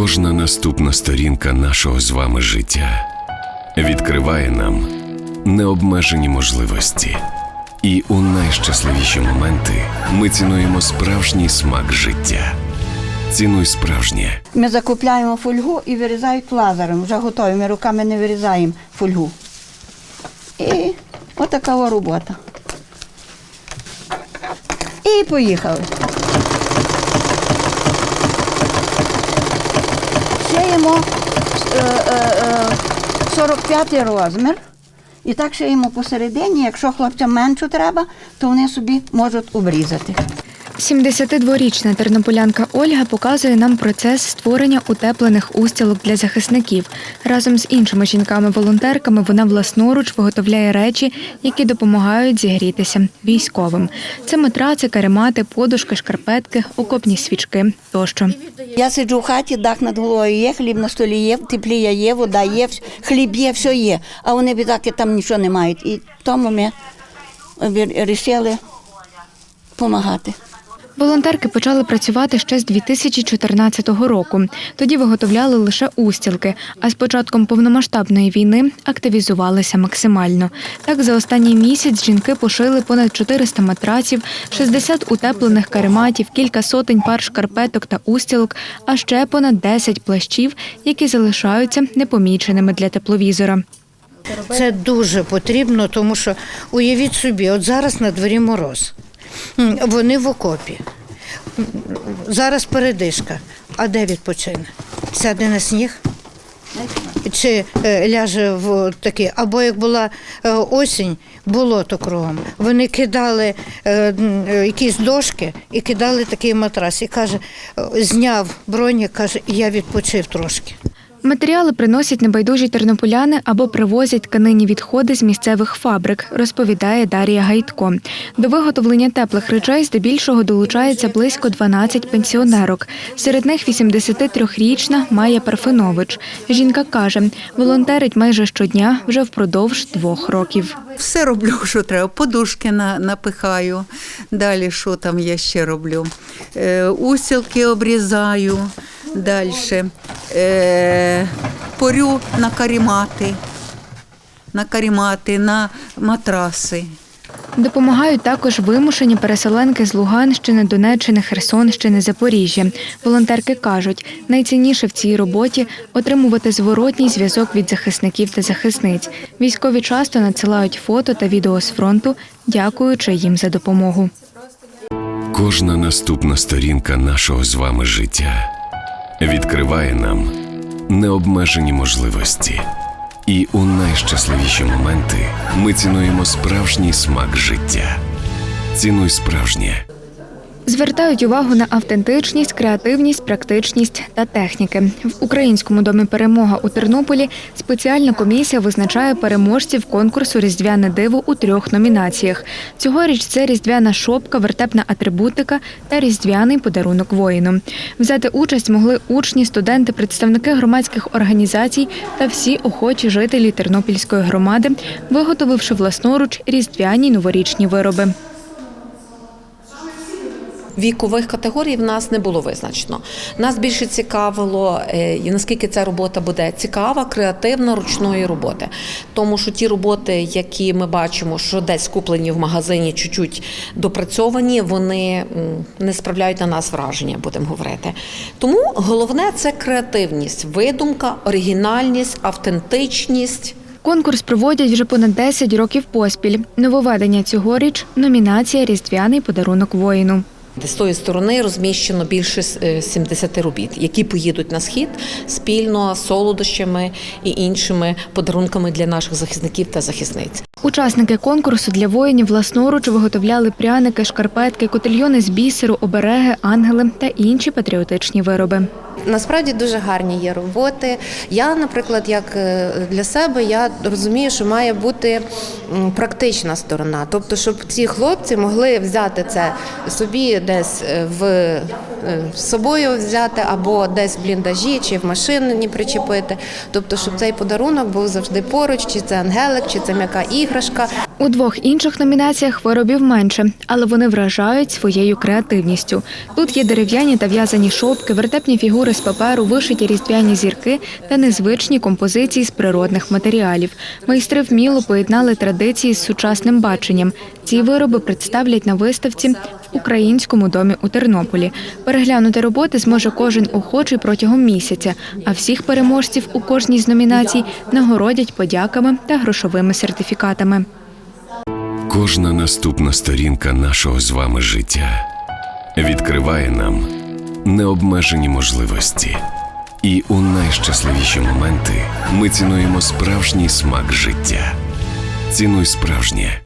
Кожна наступна сторінка нашого з вами життя відкриває нам необмежені можливості. І у найщасливіші моменти ми цінуємо справжній смак життя. Цінуй справжнє. Ми закупляємо фольгу і вирізають лазером. Вже готові. Ми руками не вирізаємо фольгу. І отака робота. І поїхали. Шиємо е, е, е, 45 розмір. І так ще йому посередині. Якщо хлопцям меншу треба, то вони собі можуть обрізати. 72-річна тернополянка Ольга показує нам процес створення утеплених устілок для захисників. Разом з іншими жінками-волонтерками вона власноруч виготовляє речі, які допомагають зігрітися військовим. Це матраци, каремати, подушки, шкарпетки, окопні свічки тощо. Я сиджу в хаті, дах над головою є, хліб на столі є, теплія є, вода є, хліб є, все є. А вони бідаки там нічого не мають. І тому ми вирішили допомагати. Волонтерки почали працювати ще з 2014 року. Тоді виготовляли лише устілки, а з початком повномасштабної війни активізувалися максимально. Так, за останній місяць жінки пошили понад 400 матраців, 60 утеплених карематів, кілька сотень пар шкарпеток та устілок, а ще понад 10 плащів, які залишаються непоміченими для тепловізора. Це дуже потрібно, тому що уявіть собі, от зараз на дворі мороз. Вони в окопі. Зараз передишка. А де відпочине? Сяде на сніг? Чи е, ляже в такі, або як була е, осінь, болото кругом. Вони кидали е, якісь дошки і кидали такий матрас. І каже, зняв броні, каже, я відпочив трошки. Матеріали приносять небайдужі тернополяни або привозять тканині відходи з місцевих фабрик, розповідає Дар'я Гайтко. До виготовлення теплих речей здебільшого долучається близько 12 пенсіонерок. Серед них 83-річна Майя Парфенович. Жінка каже, волонтерить майже щодня вже впродовж двох років. Все роблю, що треба. Подушки на, напихаю. Далі що там я ще роблю? Е, усілки обрізаю. Далі. Е, порю на карімати. На карімати, на матраси. Допомагають також вимушені переселенки з Луганщини, Донеччини, Херсонщини, Запоріжжя. Волонтерки кажуть, найцінніше в цій роботі отримувати зворотній зв'язок від захисників та захисниць. Військові часто надсилають фото та відео з фронту, дякуючи їм за допомогу. Кожна наступна сторінка нашого з вами життя відкриває нам необмежені можливості. І у найщасливіші моменти ми цінуємо справжній смак життя. Цінуй справжнє. Звертають увагу на автентичність, креативність, практичність та техніки. В українському домі перемога у Тернополі спеціальна комісія визначає переможців конкурсу Різдвяне диво у трьох номінаціях. Цьогоріч це різдвяна шопка, вертепна атрибутика та різдвяний подарунок воїну. Взяти участь могли учні, студенти, представники громадських організацій та всі охочі жителі Тернопільської громади, виготовивши власноруч різдвяні новорічні вироби. Вікових категорій в нас не було визначено. Нас більше цікавило, е, наскільки ця робота буде цікава, креативна ручної роботи. Тому що ті роботи, які ми бачимо, що десь куплені в магазині, чуть-чуть допрацьовані, вони не справляють на нас враження, будемо говорити. Тому головне це креативність, видумка, оригінальність, автентичність. Конкурс проводять вже понад 10 років поспіль. Нововведення цьогоріч номінація Різдвяний подарунок воїну. З тої сторони розміщено більше е, 70 робіт, які поїдуть на схід спільно з солодощами і іншими подарунками для наших захисників та захисниць. Учасники конкурсу для воїнів власноруч виготовляли пряники, шкарпетки, котельйони з бісеру, обереги, ангели та інші патріотичні вироби. Насправді дуже гарні є роботи. Я, наприклад, як е, для себе, я розумію, що має бути практична сторона. Тобто, щоб ці хлопці могли взяти це собі десь е, в з собою взяти, або десь в бліндажі чи в машині причепити. Тобто, щоб цей подарунок був завжди поруч, чи це ангелик, чи це м'яка іграшка. У двох інших номінаціях виробів менше, але вони вражають своєю креативністю. Тут є дерев'яні та в'язані шопки, вертепні фігури з паперу, вишиті різдвяні зірки та незвичні композиції з природних матеріалів. Майстри вміло поєднали традиції з сучасним баченням. Ці вироби представлять на виставці українському домі у Тернополі. Переглянути роботи зможе кожен охочий протягом місяця, а всіх переможців у кожній з номінацій нагородять подяками та грошовими сертифікатами. Кожна наступна сторінка нашого з вами життя відкриває нам необмежені можливості. І у найщасливіші моменти ми цінуємо справжній смак життя. Цінуй справжнє